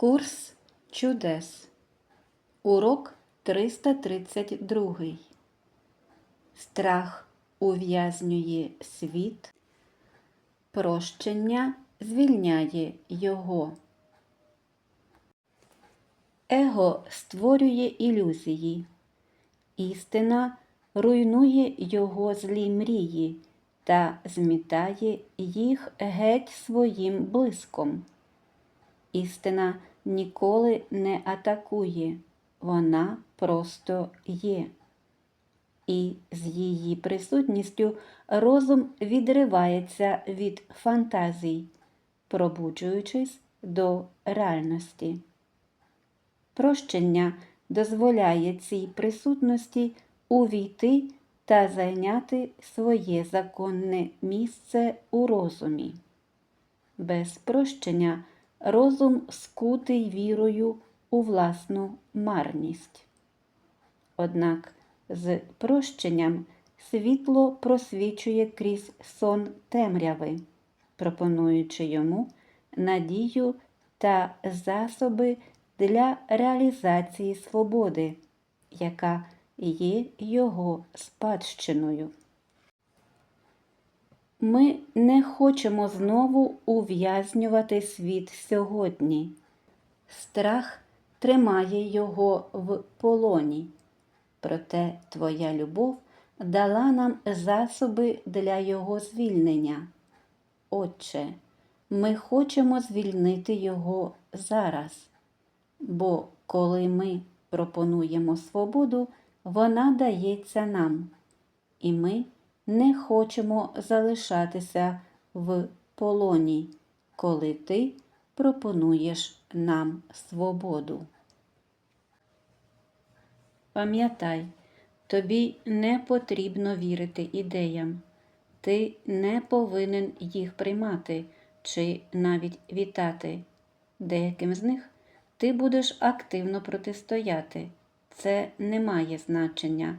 Курс чудес. Урок 332. Страх ув'язнює світ. Прощення звільняє його. Его створює ілюзії. Істина руйнує його злі мрії та змітає їх геть своїм блиском. Істина ніколи не атакує, вона просто є. І з її присутністю розум відривається від фантазій, пробуджуючись до реальності. Прощення дозволяє цій присутності увійти та зайняти своє законне місце у розумі. Без прощення розум скутий вірою у власну марність. Однак з прощенням світло просвічує крізь сон темряви, пропонуючи йому надію та засоби для реалізації свободи, яка є його спадщиною. Ми не хочемо знову ув'язнювати світ сьогодні. Страх тримає його в полоні. Проте Твоя любов дала нам засоби для його звільнення. Отче, ми хочемо звільнити його зараз, бо коли ми пропонуємо свободу, вона дається нам, і ми не хочемо залишатися в полоні, коли ти пропонуєш нам свободу. Пам'ятай, тобі не потрібно вірити ідеям, ти не повинен їх приймати чи навіть вітати. Деяким з них ти будеш активно протистояти. Це не має значення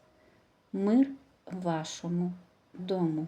Мир вашому дому.